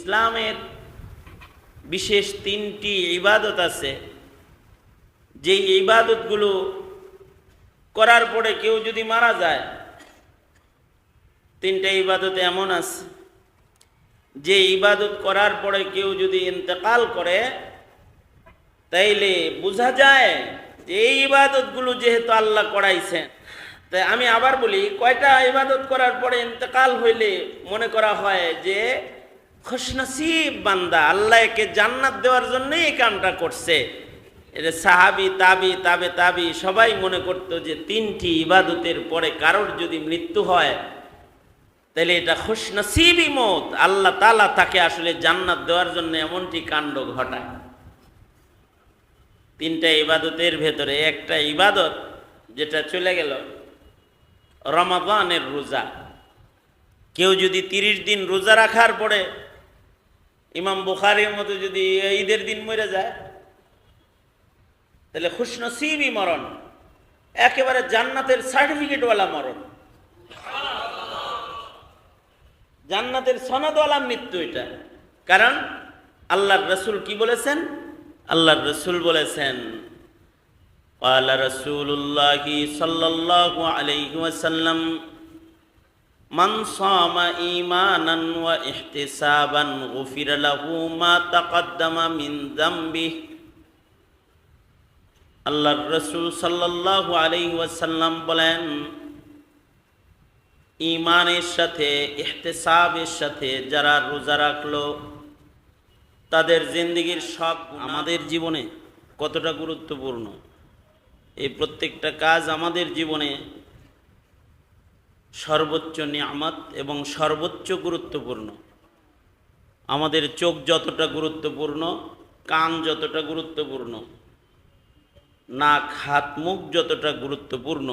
ইসলামের বিশেষ তিনটি ইবাদত আছে। যে ইবাদতগুলো করার পরে কেউ যদি মারা যায়, তিনটা ইবাদত এমন আছে। যে ইবাদত করার পরে কেউ যদি ইন্তেকাল করে, তাইলে বোঝা যায় যে এই ইবাদতগুলো যেহেতু আল্লাহ করাইছেন। তাই আমি আবার বলি, কয়টা ইবাদত করার পরে ইন্তেকাল হইলে মনে করা হয় যে খুশনসিব বান্দা আল্লাহ একে জান্নাত দেওয়ার জন্যই এই কামটা করছে। এটা সাহাবি, তাবি, তাবে, তাবি, সবাই মনে করতো যে তিনটি ইবাদতের পরে কারোর যদি মৃত্যু হয়, তাহলে এটা খুশনসিবই মত। আল্লাহ তালা তাকে আসলে জান্নাত দেওয়ার জন্য এমনটি কাণ্ড ঘটায়। তিনটা ইবাদতের ভেতরে একটা ইবাদত যেটা চলে গেল, রমাদানের রোজা। কেউ যদি তিরিশ দিন রোজা রাখার পরে ইমাম বুখারির মতো যদি ঈদের দিন মরে যায় তাহলে খুশনসিবই মরণ একেবারে জান্নাতের সার্টিফিকেটওয়ালা মরণ জান্নাতের সনদওয়ালা মৃত্যু এটা কারণ আল্লাহর রসুল কি বলেছেন আল্লাহর রসুল বলেছেন قال رسول الله صلى الله عليه وسلم মান সামা ঈমানান ওয়া ইহতিসাবান গুফিরা লাহু মা তাকাদ্দামা মিন যামবিহি আল্লাহর রাসূল সাল্লাল্লাহু আলাইহি ওয়াসাল্লাম বলেন ইমানের সাথে ইহতেসাবের সাথে যারা রোজা রাখল, তাদের জিন্দগির সব আমাদের জীবনে কতটা গুরুত্বপূর্ণ? এই প্রত্যেকটা কাজ আমাদের জীবনে সর্বোচ্চ নিয়ামত এবং সর্বোচ্চ গুরুত্বপূর্ণ। আমাদের চোখ যতটা গুরুত্বপূর্ণ, কান যতটা গুরুত্বপূর্ণ, নাক, হাত, মুখ যতটা গুরুত্বপূর্ণ,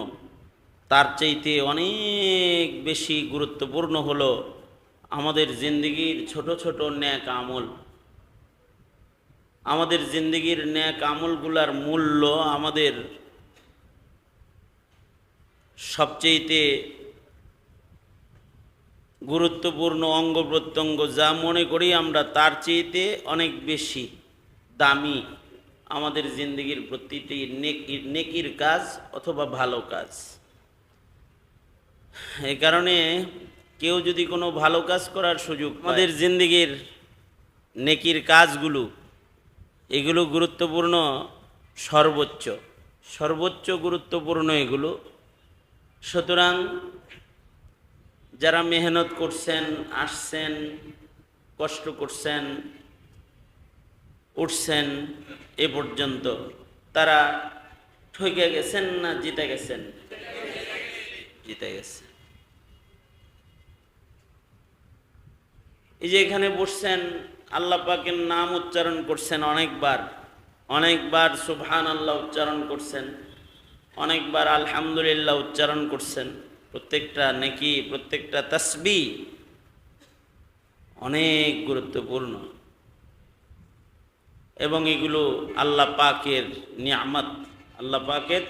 তার চাইতে অনেক বেশি গুরুত্বপূর্ণ হলো আমাদের জিন্দগির ছোট ছোট ন্যাক আমল। আমাদের জিন্দগির ন্যাক আমলগুলার মূল্য আমাদের সবচেয়েতে গুরুত্বপূর্ণ অঙ্গ প্রত্যঙ্গ যা মনে করি আমরা তার চেয়েতে অনেক বেশি দামি আমাদের জিন্দগির প্রতিটি নেকির নেকির কাজ অথবা ভালো কাজ। এই কারণে কেউ যদি কোনো ভালো কাজ করার সুযোগ আমাদের জিন্দগির নেকির কাজগুলো, এগুলো গুরুত্বপূর্ণ সর্বোচ্চ। সর্বোচ্চ গুরুত্বপূর্ণ এগুলো। সুতরাং যারা মেহনত করছেন, আসছেন, কষ্ট করছেন, উঠছেন, এ পর্যন্ত তারা ঠকে গেছেন না জিতে গেছেন? জিতে গেছে। এই যে এখানে বসছেন, আল্লাহ পাকের নাম উচ্চারণ করছেন অনেকবার। অনেকবার সুবহান আল্লাহ উচ্চারণ করছেন, অনেকবার আলহামদুলিল্লাহ উচ্চারণ করছেন। প্রত্যেকটা নেকি, প্রত্যেকটা তসবি অনেক গুরুত্বপূর্ণ। এবং এগুলো আল্লাহ পাকের নিয়ামত, আল্লাহ পাকের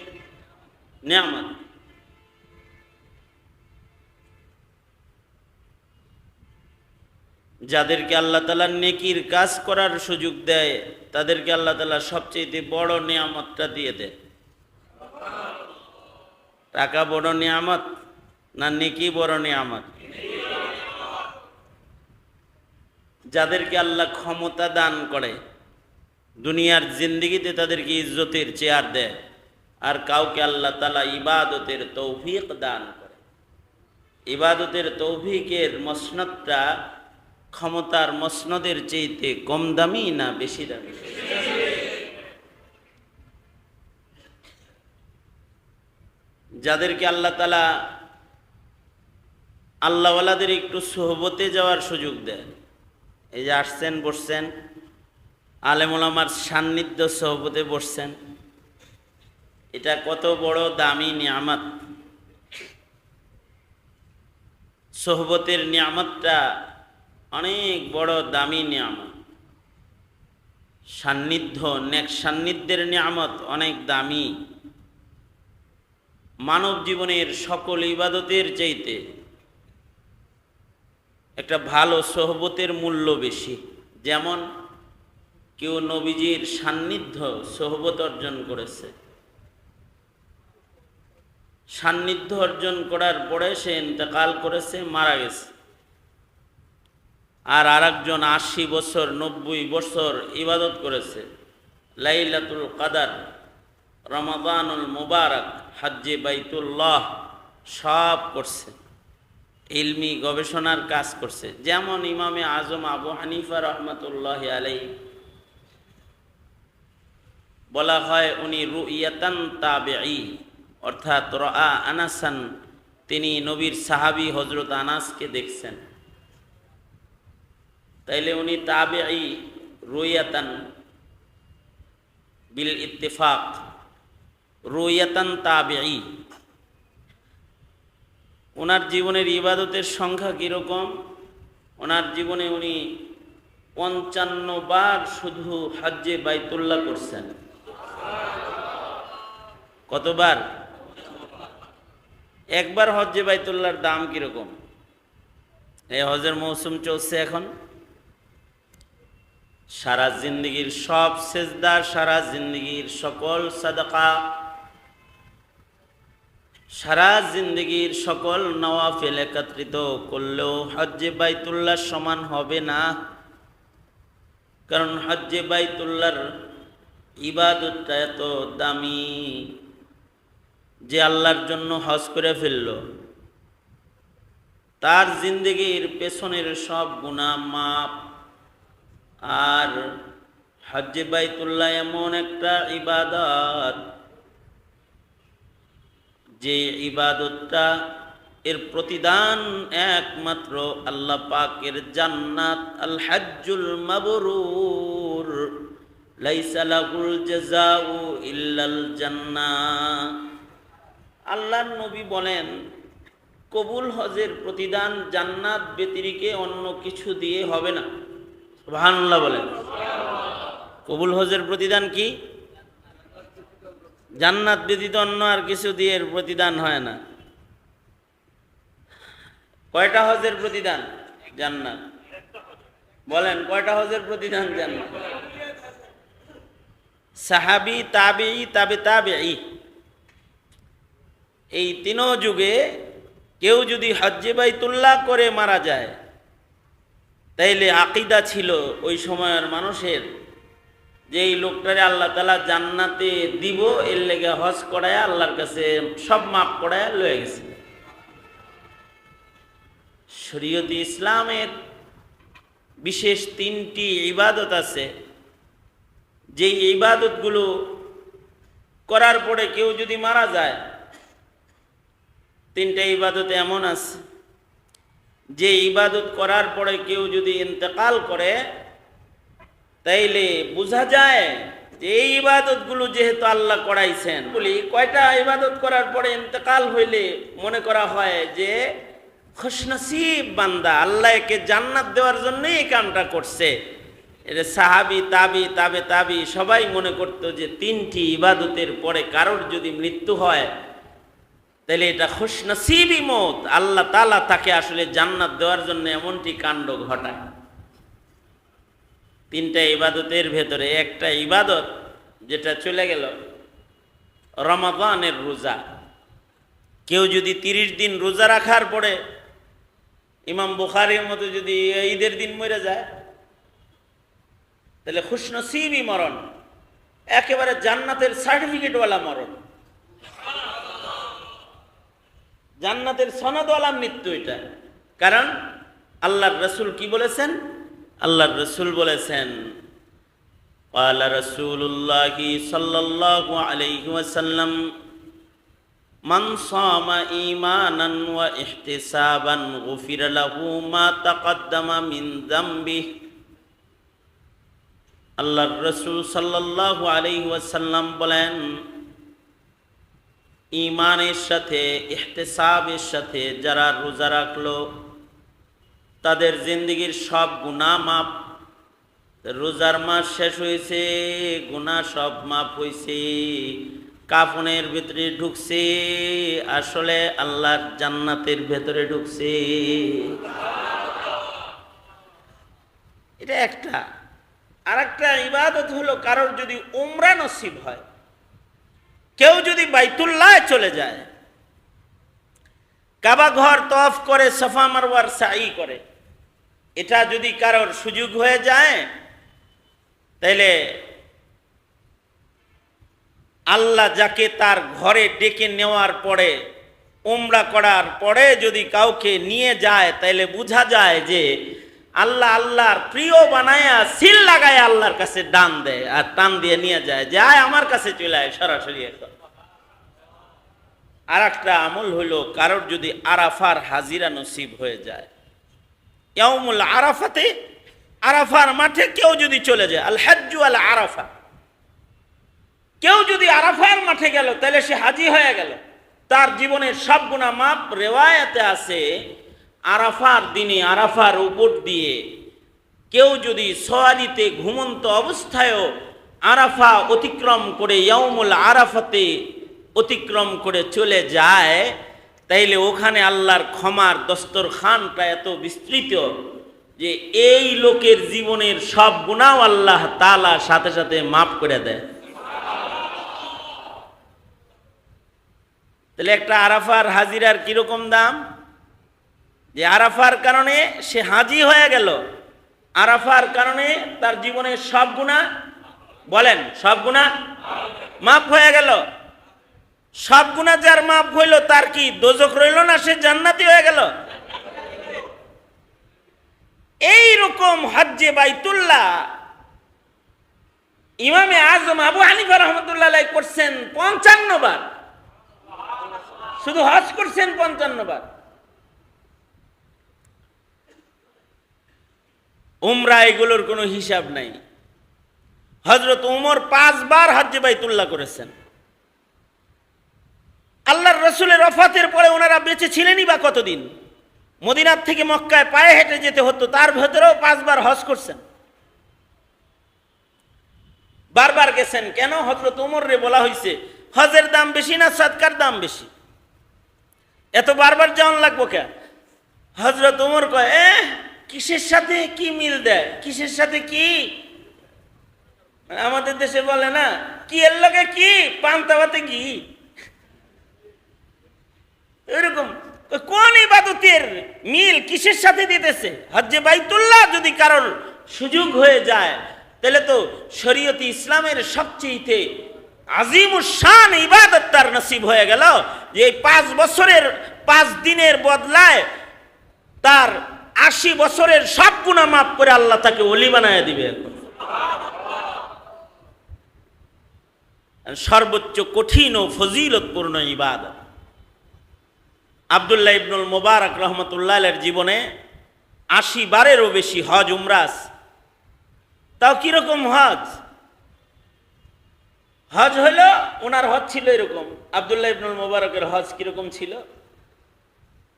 নিয়ামত। যাদেরকে আল্লাহ তালা নেকির কাজ করার সুযোগ দেয়, তাদেরকে আল্লাহ তালা সবচেয়ে বড় নিয়ামতটা দিয়ে দেয় টাকা বড় নিয়ামত না নেকি বড় নিয়ামত? যাদেরকে আল্লাহ ক্ষমতা দান করে, দুনিয়ার জিন্দিগিতে তাদেরকে ইজ্জতের চেয়ার দেয়, আর কাউকে আল্লাহ তালা ইবাদতের তৌফিক দান করে। ইবাদতের তৌফিকের মসনদটা ক্ষমতার মসনদের চেয়েতে কম দামি না বেশি দামি? যাদেরকে আল্লাহ তালা আল্লাহওয়ালাদের একটু সোহবতে যাওয়ার সুযোগ দেয় এই যে আসছেন, বসছেন। আলেমুলামার সান্নিধ্য সহবতে বসছেন। এটা কত বড় দামি নিয়ামত। সোহবতের নিয়ামতটা অনেক বড় দামি নিয়ামত। সান্নিধ্য, নেক সান্নিধ্যের নিয়ামত অনেক দামি। মানব জীবনের সকল ইবাদতের চাইতে একটা ভালো সোহবতের মূল্য বেশি। যেমন কেউ নবীজির সান্নিধ্য সোহবত অর্জন করেছে। সান্নিধ্য অর্জন করার পরে সে ইন্তেকাল করেছে, মারা গেছে। আর আরেকজন আশি বছর, নব্বই বছর ইবাদত করেছে। লাইলাতুল কাদার, রমাদানুল মুবারক, হাজ্জে বাইতুল্লাহ সব করছে। ইলমি গবেষণার কাজ করছে। যেমন ইমামে আজম আবু হানিফা রহমতুল্লাহ আলাই বলা হয়, উনি রুইয়াতান তাবেই অর্থাৎ রা আনাসান, তিনি নবীর সাহাবি হজরত আনাসকে দেখছেন। তাইলে উনি তাবেই রুইয়াতান, বিল ইত্তেফাক, রুইয়াতান তাবেই ওনার জীবনের ইবাদতের সংখ্যা কীরকম? ওনার জীবনে উনি পঞ্চান্ন বার শুধু হজ্জে বাইতুল্লাহ করছেন। কতবার? একবার হজ্জে বাইতুল্লাহর দাম কীরকম? এই হজের মৌসুম চলছে এখন। সারা জিন্দগির সব সেজদার সারা জিন্দগির সকল সাদাকা সারা জিন্দগির সকল নওয়াফেল একত্রিত করলেও হজ্জে বাইতুল্লাহ সমান হবে না। কারণ হজ্জে বাইতুল্লাহর ইবাদতটা এত দামি যে আল্লাহর জন্য হজ করে ফেলল। তার জিন্দগির পেছনের সব গুণা মাপ আর হজ্জে বাইতুল্লাহ এমন একটা ইবাদত যে ইবাদতটা এর প্রতিদান একমাত্র আল্লাহ পাকের জান্নাত আল হাজ্জুল মাবরুর। লাইসা লাহুল জাযাউ ইল্লাল জান্নাহ। আল্লাহর নবী বলেন, কবুল হজের প্রতিদান জান্নাত ব্যতিরিকে অন্য কিছু দিয়ে হবে না। সুবহানাল্লাহ বলেন। কবুল হজের প্রতিদান কি? জান্নাত ব্যতীত অন্য আর কিছু দিয়ে প্রতিদান হয় না। কয়টা হজের প্রতিদান? জান্নাত। বলেন, কয়টা হজের প্রতিদান জান্নাত? সাহাবি, তাবি, তাবে তাবে এই তিনও যুগে কেউ যদি হজ্জে বাইতুল্লাহ করে মারা যায়, তাইলে আকিদা ছিল ওই সময়ের মানুষের যে এই লোকটারে আল্লাহ তালা জান্নাতে দিব, এর লেগে হজ করায় আল্লাহর কাছে সব মাপ করায় লয়ে গেছে। শরীয়তি ইসলামের বিশেষ তিনটি ইবাদত আছে। যে ইবাদতগুলো করার পরে কেউ যদি মারা যায়, তিনটা ইবাদত এমন আছে। যে ইবাদত করার পরে কেউ যদি ইন্তেকাল করে তাইলে বোঝা যায় যে এই ইবাদতগুলো যেহেতু আল্লাহ করাইছেন। বলি, কয়টা ইবাদত করার পরে ইন্তেকাল হইলে মনে করা হয় যে খুশনসিব বান্দা আল্লাহ একে জান্নাত দেওয়ার জন্যই এই কামটা করছে। এটা সাহাবি, তাবি, তাবে, তাবি সবাই মনে করতো যে তিনটি ইবাদতের পরে কারোর যদি মৃত্যু হয় তাহলে এটা খুশনসিবই মত। আল্লাহ তালা তাকে আসলে জান্নাত দেওয়ার জন্য এমনটি কাণ্ড ঘটায়। তিনটা ইবাদতের ভেতরে একটা ইবাদত যেটা চলে গেল রমাদানের রোজা। কেউ যদি তিরিশ দিন রোজা রাখার পরে ইমাম বুখারির মতো যদি ঈদের দিন মরে যায়, তাহলে খুশনসিবই মরণ, একেবারে জান্নাতের সার্টিফিকেটওয়ালা মরণ। জান্নাতের সনদওয়ালা মৃত্যু এটা। কারণ আল্লাহর রসুল কি বলেছেন? আল্লাহর রসুল বলেছেন قال رسول الله صلى الله عليه وسلم من صام إيمانا واحتسابا غفر له ما تقدم من ذنبه আল্লাহর রসুল সাল্লাল্লাহু আলাইহি ওয়াসাল্লাম বলেন ইমানের সাথে ইহতেসাবের সাথে যারা রোজা রাখলো তাদের জিন্দগির সব গুণা মাপ রোজার মাস শেষ হয়েছে গুণা সব মাপ হয়েছে। কাফনের ভিতরে ঢুকছে, আসলে আল্লাহর জান্নাতের ভেতরে ঢুকছে। এটা একটা। আর একটা ইবাদত হলো, কারোর যদি উমরা নসিব হয়, কেউ যদি বাইতুল্লায় চলে যায়, কাবা ঘর তফ করে, সফা মারওয়ার সাই করে এটা যদি কারোর সুযোগ হয়ে যায়, তাহলে আল্লাহ যাকে তার ঘরে ডেকে নেওয়ার পরে, উমরা করার পরে যদি কাউকে নিয়ে যায়, তাহলে বোঝা যায় যে আল্লাহ আল্লাহর প্রিয় বানায়া সিল লাগায় আল্লাহর কাছে ডান দেয়, আর টান দিয়ে নিয়ে যায় যায় আমার কাছে চলে আয়, সরাসরি আর একটা আমল হইল, কারোর যদি আরাফার হাজিরা নসিব হয়ে যায় ইয়ামুল আরাফাতে, আরাফার মাঠে কেউ যদি চলে যায়, আল হাজ্জু আল আরাফা। কেউ যদি আরাফার মাঠে গেল, তাহলে সে হাজি হয়ে গেল। তার জীবনের সব গুণা মাপ রেওয়ায়তে আছে, আরাফার দিনে আরাফার উপর দিয়ে। কেউ যদি সোয়ালিতে ঘুমন্ত অবস্থায়ও আরাফা অতিক্রম করে ইয়ামুল আরাফাতে অতিক্রম করে চলে যায় তাইলে ওখানে আল্লাহর ক্ষমার দস্তরখানটা এত বিস্তৃত যে এই লোকের জীবনের সব গুণাও আল্লাহ তালা সাথে সাথে মাফ করে দেয়। তাহলে একটা আরাফার হাজিরার কীরকম দাম? যে আরাফার কারণে সে হাজি হয়ে গেল, আরাফার কারণে তার জীবনের সব গুণা, বলেন সব গুণা মাফ হয়ে গেল। সব গুণা যার মাফ হইল তার কি দোজক রইল না সে জান্নাতি হয়ে গেল? এই রকম হজ্জে বাইতুল্লাহ ইমামে আজম আবু হানিফা রহমতুল্লাহ করছেন পঞ্চান্ন বার। শুধু হজ করছেন পঞ্চান্ন বার। উমরা এগুলোর কোনো হিসাব নাই। হজরত উমর পাঁচবার হজ্জে বাইতুল্লাহ করেছেন। আল্লাহর রসুলের অফাতের পরে ওনারা বেঁচে ছিলেনই বা কতদিন? মদিনার থেকে মক্কায় পায়ে হেঁটে যেতে হতো, তার ভেতরেও পাঁচবার হজ করছেন। বারবার গেছেন, কেন? হজরত রে বলা হয়েছে হজের দাম বেশি না সৎকার দাম বেশি? এত বারবার যাওয়ান লাগবো কে? হজরত উমর কয় এ কিসের সাথে কি মিল দেয়? কিসের সাথে কি? আমাদের দেশে বলে না, কি এর লোকে কি? পান্তাবাতে কি এরকম কোন ইবাদতের মিল কিসের সাথে দিতেছে? হজ্জে বাইতুল্লাহ যদি কারোর সুযোগ হয়ে যায়, তাহলে তো শরীয়তি ইসলামের সবচেয়ে আজিম শান ইবাদত তার নসিব হয়ে গেল, যে পাঁচ বছরের, পাঁচ দিনের বদলায় তার আশি বছরের সব গুণা মাফ করে আল্লাহ তাকে অলি বানায় দিবে সর্বোচ্চ কঠিন ও ফজিলতপূর্ণ ইবাদত। আবদুল্লাহ ইবনুল মোবারক রহমতুল্লাহ জীবনে আশি বারেরও বেশি হজ উমরাস তাও কীরকম হজ? হজ হলো ওনার হজ ছিল এরকম। আবদুল্লাহ ইবনুল মোবারকের হজ কীরকম ছিল?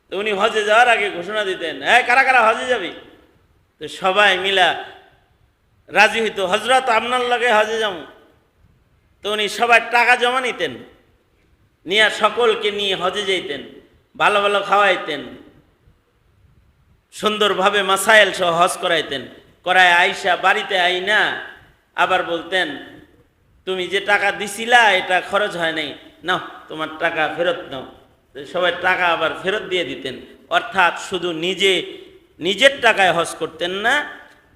তো উনি হজে যাওয়ার আগে ঘোষণা দিতেন হ্যাঁ কারা কারা হজে যাবি? তো সবাই মিলা রাজি হইতো, হজরত, আপনার লগে হজে যাব। তো উনি সবাই টাকা জমা নিতেন, নিয়ে সকলকে নিয়ে হজে যেতেন ভালো ভালো খাওয়াইতেন, সুন্দরভাবে মাসাইল সহ হজ করাইতেন। করায় আইসা বাড়িতে আইনা, আবার বলতেন, তুমি যে টাকা দিছিলা, এটা খরচ হয় নাই। নাও, তোমার টাকা ফেরত নাও। সবাই টাকা আবার ফেরত দিয়ে দিতেন। অর্থাৎ শুধু নিজে, নিজের টাকায় হজ করতেন না,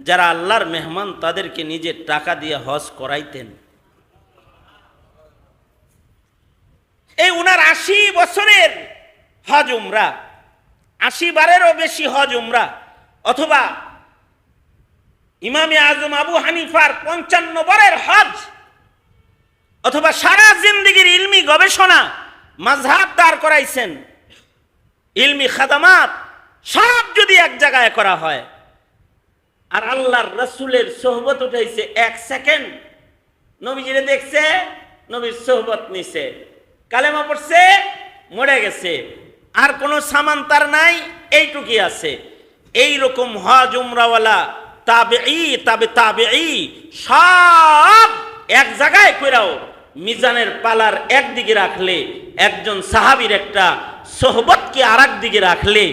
যারা আল্লাহর মেহমান, তাদেরকে নিজের টাকা দিয়ে হজ করাইতেন। এই উনার আশি বছরের হজ উমরা। আশি বারেরও বেশি হজ উমরা। অথবা ইমামে আজম আবু হানিফার পঞ্চান্ন বারের হজ। অথবা সারা জিন্দিগির ইলমি গবেষণা মাঝহাব দাঁড় করাইছেন। ইলমি খাদামাত সব যদি এক জায়গায় করা হয়। আর আল্লাহর রসুলের সোহবত উঠাইছে এক সেকেন্ড। নবীজিরে দেখছে, নবীর সোহবত নিছে। কালেমা পড়ছে, মরে গেছে। আর কোনো সামান তার নাই এইটুকি আছে। এই রকম হজ উমরাওয়ালা তাবে ই তাবে তাবে ই সব এক জায়গায় কইরাও মিজানের পালার একদিকে রাখলে, একজন সাহাবির একটা সোহবতকে আর দিকে রাখলে,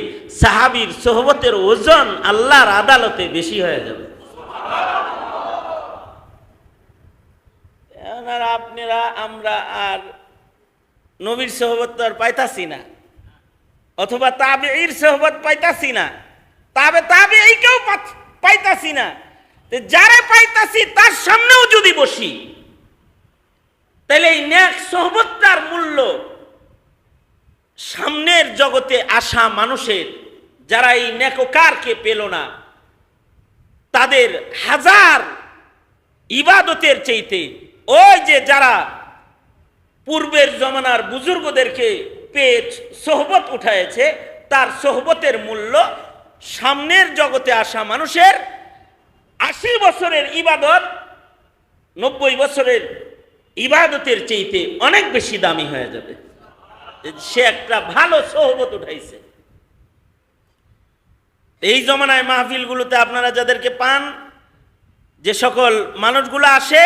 সাহাবির সোহবতের ওজন আল্লাহর আদালতে বেশি হয়ে যাবে। আপনারা, আমরা আর নবীর সোহবত তো আর পাইতাছি না। অথবা তাবে এর সহবত পাইতাছি না। তাবে তাবে এই কেউ পাইতাছি না। যারা পাইতাছি তার সামনেও যদি বসি তাহলে এই ন্যাক সহবতটার মূল্য সামনের জগতে আসা মানুষের, যারা এই নেককারকে পেল না, তাদের হাজার ইবাদতের চাইতে, ওই যে যারা পূর্বের জমানার বুজুর্গদেরকে পেয়ে সোহবত উঠায়েছে, তার সোহবতের মূল্য সামনের জগতে আসা মানুষের আশি বছরের ইবাদত, নব্বই বছরের ইবাদতের চাইতে অনেক বেশি দামি হয়ে যাবে। সে একটা ভালো সোহবত উঠাইছে। এই জমানায় মাহফিলগুলোতে আপনারা যাদেরকে পান, যে সকল মানুষগুলো আসে,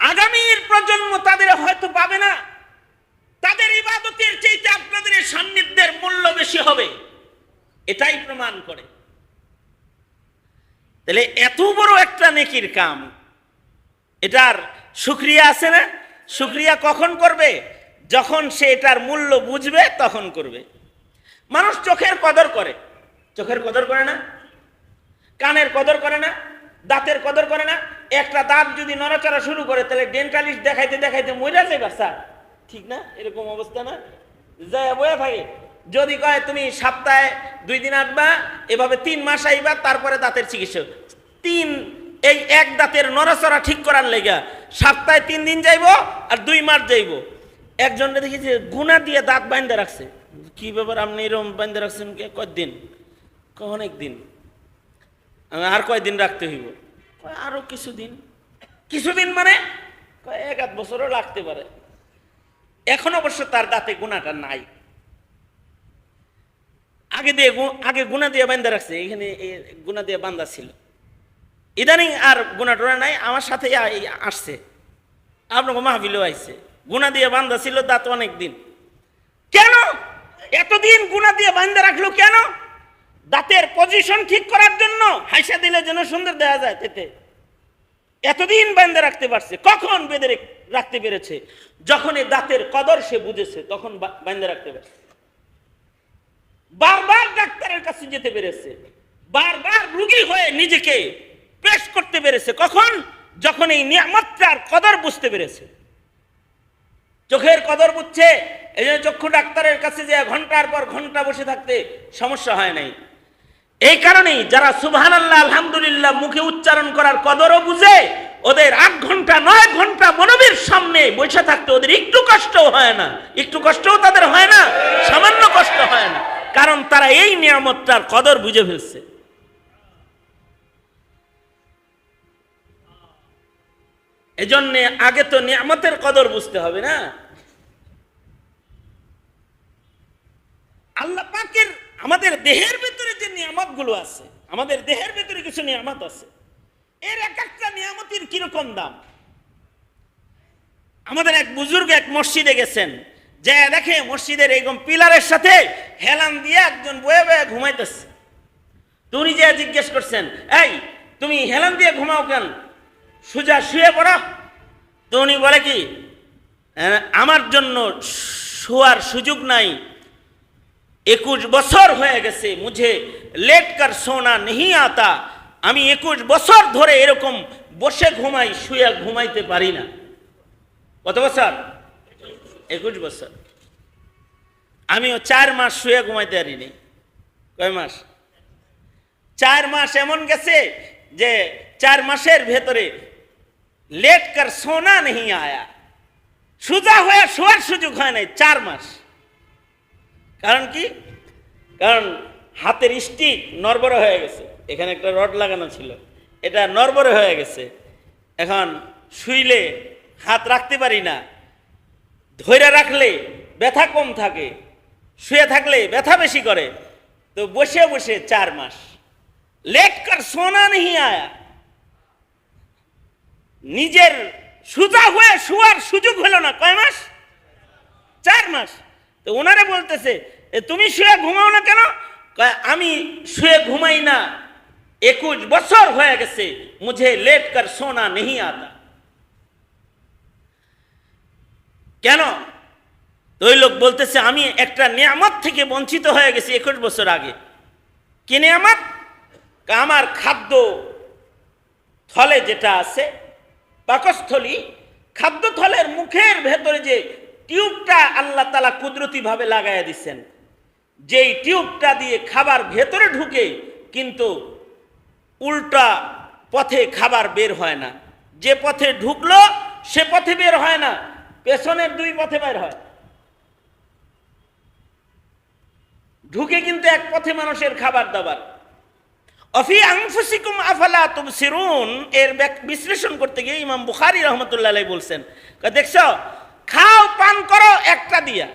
আগামীর প্রজন্ম তাদের হয়তো পাবে না। তাদের ইবাদতের চাইতে আপনাদের সান্নিধ্যের মূল্য বেশি হবে। এটাই প্রমাণ করে। তাহলে এত বড় একটা নেকির কাম, এটার সুক্রিয়া আছে না? সুক্রিয়া কখন করবে? যখন সে এটার মূল্য বুঝবে, তখন করবে। মানুষ চোখের কদর করে। চোখের কদর করে না? কানের কদর করে না? দাঁতের কদর করে না? একটা দাঁত যদি নড়াচড়া শুরু করে, তাহলে ডেন্টালিস্ট দেখাইতে দেখাইতে মইরা যাবে স্যার। ঠিক না? এরকম অবস্থা না? যায় বয়ে থাকে। যদি কয়, তুমি সপ্তাহে দুই দিন আসবা, এভাবে তিন মাস আইবা, তারপরে দাঁতের চিকিৎসা। তিন, এই এক দাঁতের নড়াচড়া ঠিক করার লেগা সপ্তাহে তিন দিন যাইব আর দুই মাস যাইব। একজন দেখি যে গুণা দিয়ে দাঁত বাইন্দা রাখছে। কি ব্যাপার, আপনি এরকম বাইন্দা রাখছেন কে? কয়দিন? কয়, অনেক দিন। আর কয়দিন রাখতে হইব? আরও কিছুদিন। কিছুদিন মানে? কয়, এক আধ বছরও লাগতে পারে। এখন অবশ্য তার দাঁতে গুণাটা নাই। আগে দিয়ে আগে গুণা দিয়ে বান্ধা রাখছে, এখানে গুণা দিয়ে বান্ধা ছিল। ইদানিং আর গুণা টোনা নাই, আমার সাথে আসছে। আপনাকে মাহবিলও আইছে। গুণা দিয়ে বান্ধা ছিল দাঁত অনেক দিন কেন? এতদিন গুণা দিয়ে বান্ধা রাখল কেন? দাঁতের পজিশন ঠিক করার জন্য হাইসা দিলে যেন সুন্দর দেখা যায় তেতে। এতদিন বান্ধে রাখতে পারছে। কখন বেঁধে রেখ- রাখতে পেরেছে? যখন এই দাঁতের কদর সে বুঝেছে, তখন বা- বান্ধে রাখতে পারছে। বারবার ডাক্তারের কাছে যেতে পেরেছে। বারবার রুগী হয়ে নিজেকে পেশ করতে পেরেছে। কখন? যখন এই নিয়ামতটার কদর বুঝতে পেরেছে। চোখের কদর বুঝছে, এই জন্য চক্ষু ডাক্তারের কাছে যে ঘণ্টার পর ঘণ্টা বসে থাকতে সমস্যা হয় নাই। এই কারণেই যারা সুবহান আল্লাহ আলহামদুলিল্লাহ মুখে উচ্চারণ করার কদরও বুঝে, ওদের আট ঘণ্টা, নয় ঘণ্টা মনবীর সামনে বসে থাকতে ওদের একটু কষ্টও হয় না। একটু কষ্টও তাদের হয় না, সামান্য কষ্ট হয় না। কারণ তারা এই নিয়ামতটার কদর বুঝে ফেলছে। এজন্য আগে তো নিয়ামতের কদর বুঝতে হবে না। আল্লাহ পাকের আমাদের দেহের ভিতরে যে নিয়ামতগুলো আছে আমাদের দেহের ভিতরে কিছু নিয়ামত আছে এর এক একটা নিয়ামতের কীরকম দাম? আমাদের এক বুজুর্গ এক মসজিদে গেছেন যে দেখে মসজিদের এইরকম পিলারের সাথে হেলান দিয়ে একজন বয়ে বয়ে ঘুমাইতেছে। তো উনি যে জিজ্ঞেস করছেন এই তুমি হেলান দিয়ে ঘুমাও কেন? সোজা শুয়ে পড়া। তো উনি বলে কি "আহ, আমার জন্য শোয়ার সুযোগ নাই একুশ বছর হয়ে গেছে, মুঝে লেট কর সোনা নেই আতা। আমি একুশ বছর ধরে এরকম বসে ঘুমাই, শুয়ে ঘুমাইতে পারি না। কত বছর? একুশ বছর। আমিও চার মাস শুয়ে ঘুমাইতে পারিনি। কয় মাস? চার মাস এমন গেছে যে চার মাসের ভেতরে লেট কর সোনা নেই আয়া। সুজা হয়ে শোয়ার সুযোগ হয় নাই, চার মাস। কারণ কি? কারণ হাতের স্টিক নরবরে হয়ে গেছে। এখানে একটা রড লাগানো ছিল। এটা নরবরে হয়ে গেছে। এখন শুইলে হাত রাখতে পারি না। ধরে রাখলে ব্যথা কম থাকে। শুয়ে থাকলে ব্যথা বেশি করে। তো বসে বসে চার মাস। লেট কর, সোনা নেই আয়া। নিজের সুজা হয়ে শোয়ার সুযোগ হলো না। কয় মাস? চার মাস। তো ওনারা বলতেছে তুমি শুয়ে ঘুমাও না কেন? আমি শুয়ে ঘুমাই না। একুশ বছর হয়ে গেছে, মুঝে লেট কর সোনা নেই আতা। কেন? তো ওই লোক বলতেছে, আমি একটা নিয়ামত থেকে বঞ্চিত হয়ে গেছি একুশ বছর আগে। কি নিয়ামত? আমার খাদ্য থলে যেটা আছে, পাকস্থলী, খাদ্য থলের মুখের ভেতরে যে টিউবটা আল্লাহ তালা কুদরতিভাবে লাগাইয়া দিচ্ছেন। যেই টিউবটা দিয়ে খাবার ভেতরে ঢুকে, কিন্তু উল্টা পথে খাবার বের হয় না। যে পথে ঢুকলো, সে পথে বের হয় না। পেছনের দুই পথে বের হয়। ঢুকে কিন্তু এক পথে মানুষের খাবার দাবার। অফি আংফুসিকুম আফালা তুবসিরুন, এর ব্যাক- বিশ্লেষণ করতে গিয়ে ইমাম বুখারি রহমতুল্লাহ বলছেন। দেখছ খাও, পান করো, একটা দিয়া।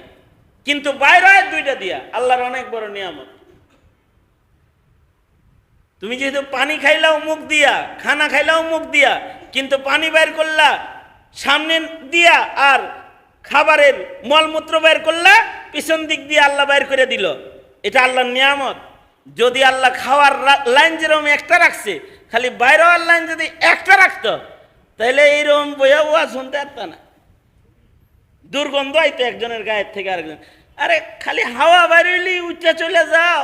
কিন্তু বাইরে দুইটা দিয়া। আল্লাহর অনেক বড় নিয়ামত। তুমি যেহেতু পানি খাইলাও মুখ দিয়া, খানা খাইলাও মুখ দিয়া, কিন্তু পানি বাইর করলা, সামনে দিয়া আর খাবারের মলমূত্র বাইর করলা, পিছন দিক দিয়ে আল্লাহ বাইর করে দিল। এটা আল্লাহর নিয়ামত। যদি আল্লাহ খাওয়ার লাইন যেরকম একটা রাখছে, খালি বাইরে লাইন যদি একটা রাখতো তাহলে এইরকম বইয়া শুনতে পারত না। দুর্গন্ধ আইতো একজনের গায়ের থেকে আরেকজন। আরে, খালি হাওয়া বাইরেলি উচ্চা চলে যাও।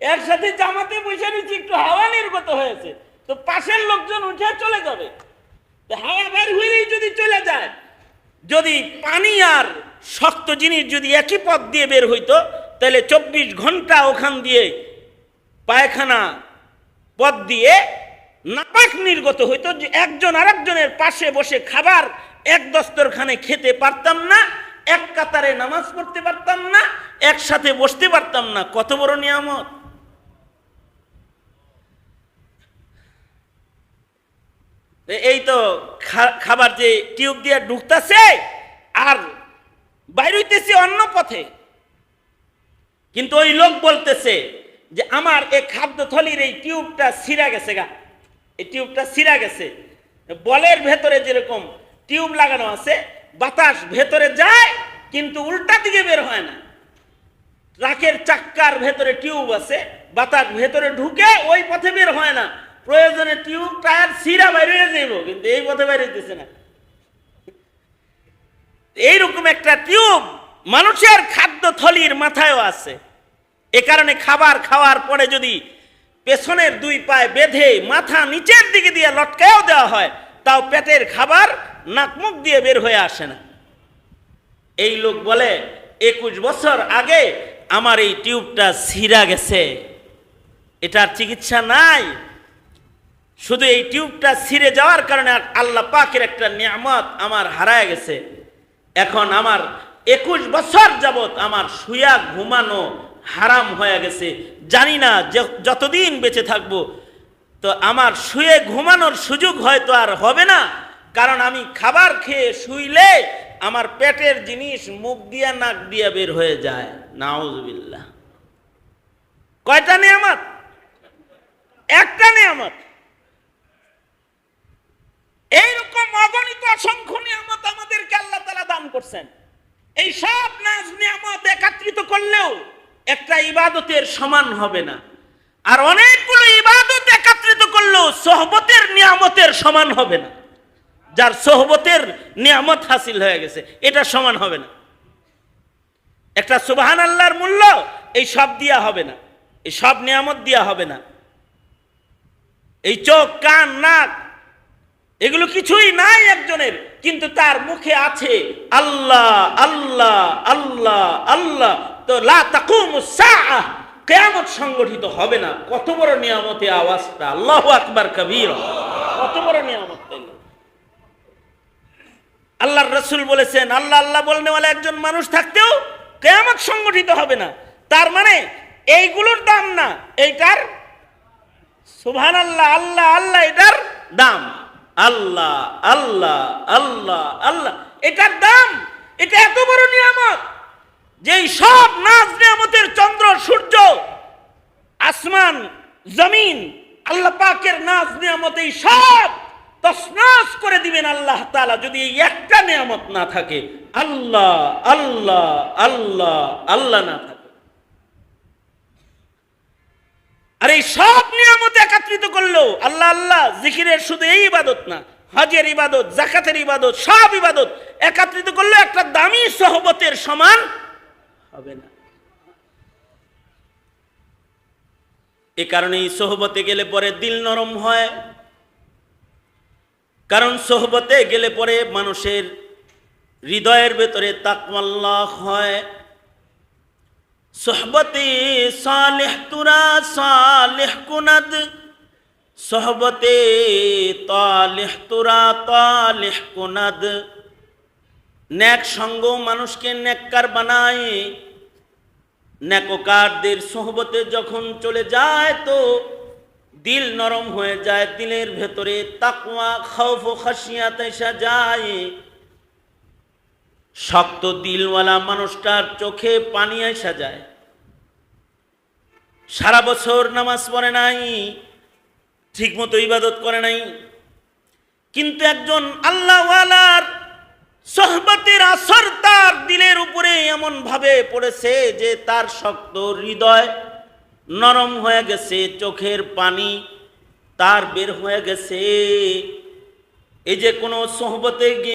একসাথে জামাতে বসে নিচ্ছি একটু হাওয়া নির্গত হয়েছে। তো পাশের লোকজন উঠে চলে যাবে। হাওয়া বের হইলেই যদি চলে যায়, যদি পানি আর শক্ত জিনিস যদি একই পথ দিয়ে বের হইতো, তাহলে চব্বিশ ঘণ্টা ওখান দিয়ে পায়খানা পথ দিয়ে নাপাক নির্গত হইতো যে একজন আরেকজনের পাশে বসে খাবার এক দস্তরখানে খেতে পারতাম না, এক কাতারে নামাজ পড়তে পারতাম না, একসাথে বসতে পারতাম না। কত বড় নিয়ামত। এই তো খাবার যে টিউব দিয়ে ঢুকতেছে আর বাইর হইতেছে অন্য পথে। কিন্তু ওই লোক বলতেছে যে, আমার এই খাদ্য থলির এই টিউবটা ছিঁড়া গেছে গা। এই টিউবটা ছিঁড়া গেছে। বলের ভেতরে যেরকম টিউব লাগানো আছে, বাতাস ভেতরে যায়, কিন্তু উল্টা দিকে বের হয় না। ট্রাকের চাক্কার ভেতরে টিউব আছে, বাতাস ভেতরে ঢুকে ওই পথে বের হয় না। প্রয়োজনে টিউব টায়ার সিরা বাইরে যাইব, কিন্তু এই পথে বাইরে হইতেছে না। এইরকম একটা টিউব মানুষের খাদ্য থলির মাথায়ও আছে। এ কারণে খাবার খাওয়ার পরে যদি পেছনের দুই পায়ে বেঁধে মাথা নিচের দিকে দিয়ে লটকায়ও দেওয়া হয়, তাও পেটের খাবার নাকমুখ দিয়ে বের হয়ে আসে না। এই লোক বলে, একুশ বছর আগে আমার এই টিউবটা ছিঁড়া গেছে। এটার চিকিৎসা নাই। শুধু এই টিউবটা ছিঁড়ে যাওয়ার কারণে আল্লাহ পাকের একটা নিয়ামত আমার হারায় গেছে। এখন আমার একুশ বছর যাবত আমার শুয়া ঘুমানো হারাম হয়ে গেছে। জানি না যতদিন বেঁচে থাকব, তো আমার শুয়ে ঘুমানোর সুযোগ হয়তো আর হবে না। কারণ আমি খাবার খেয়ে শুইলে আমার পেটের জিনিস মুখ দিয়া, নাক দিয়া বের হয়ে যায়। নাউজবিল্লাহ। কয়টা নিয়ামত? একটা নিয়ামত। এইরকম অগণিত অসংখ্য নিয়ামত আমাদেরকে আল্লাহ তালা দান করছেন। এই সব নাজ নিয়ামত একত্রিত করলেও একটা ইবাদতের সমান হবে না। আর অনেকগুলো ইবাদত একত্রিত করলেও সোহবতের নিয়ামতের সমান হবে না। যার সোহবতের নিয়ামত হাসিল হয়ে গেছে, এটা সমান হবে না। একটা সুবাহান আল্লাহর মূল্য, এই সব দিয়া হবে না। এই সব নিয়ামত দিয়া হবে না। এই চোখ, কান, নাক, এগুলো কিছুই নাই একজনের, কিন্তু তার মুখে আছে আল্লাহ আল্লাহ আল্লাহ আল্লাহ। তো কিয়ামত সংগঠিত হবে না। কত বড় নিয়ামতে আওয়াজটা। আল্লাহু আকবার কবীর। কত বড় নিয়ামত। আল্লাহর রসুল বলেছেন, আল্লাহ আল্লাহ বলনেওয়ালা একজন মানুষ থাকতেও কেয়ামত সংগঠিত হবে না। তার মানে এইগুলোর দাম না। এইটার সুবহান আল্লাহ আল্লাহ আল্লাহ, এটার দাম। আল্লাহ আল্লাহ আল্লাহ আল্লাহ। এটার দাম। এটা এত বড় নিয়ামত। যে এই সব নাচ নিয়ামতের চন্দ্র, সূর্য, আসমান, জমিন, আল্লাহ পাকের নাচ নিয়ামত সব তসনাস করে দিবেন আল্লাহ তাআলা। যদি এই একটা নিয়ামত না থাকে, আল্লাহ আল্লাহ আল্লাহ আল্লাহ না থাকে। আর এই সব নিয়ামত একত্রিত করল আল্লাহ আল্লাহ জিকিরের শুধু এই ইবাদত না, হজের ইবাদত জাকাতের ইবাদত, সব ইবাদত একত্রিত করলে একটা দামি সহবতের সমান হবে না। এ কারণে সোহবতে গেলে পরে দিল নরম হয়। কারণ সোহবতে গেলে পরে মানুষের হৃদয়ের ভেতরে তাকমাল্লাহ হয়। সোহবতে সালেহ তুরা, সালেহ কুনাদ। সোহবতে তালেহ তুরা, তালেহ কুনাদ। ন্যাক সঙ্গ মানুষকে নেককার বানায়। নেককারদের সোহবতে যখন চলে যায় তো দিল নরম হয়ে যায়, দিলের ভেতরে তাকওয়া খৌফ ও খাসিয়াত এসে যায়। শক্ত দিলওয়ালা মানুষটার চোখে পানি আসা যায়। সারা বছর নামাজ পড়ে নাই, ঠিকমতো ইবাদত করে নাই। কিন্তু একজন আল্লাহওয়ালার সহবতের আসর তার দিলের উপরে এমন ভাবে পড়েছে যে তার শক্ত হৃদয় নরম হয়ে গেছে, চোখের পানি তার বের হয়ে গেছে। এই যে কোনো সহবতে গিয়ে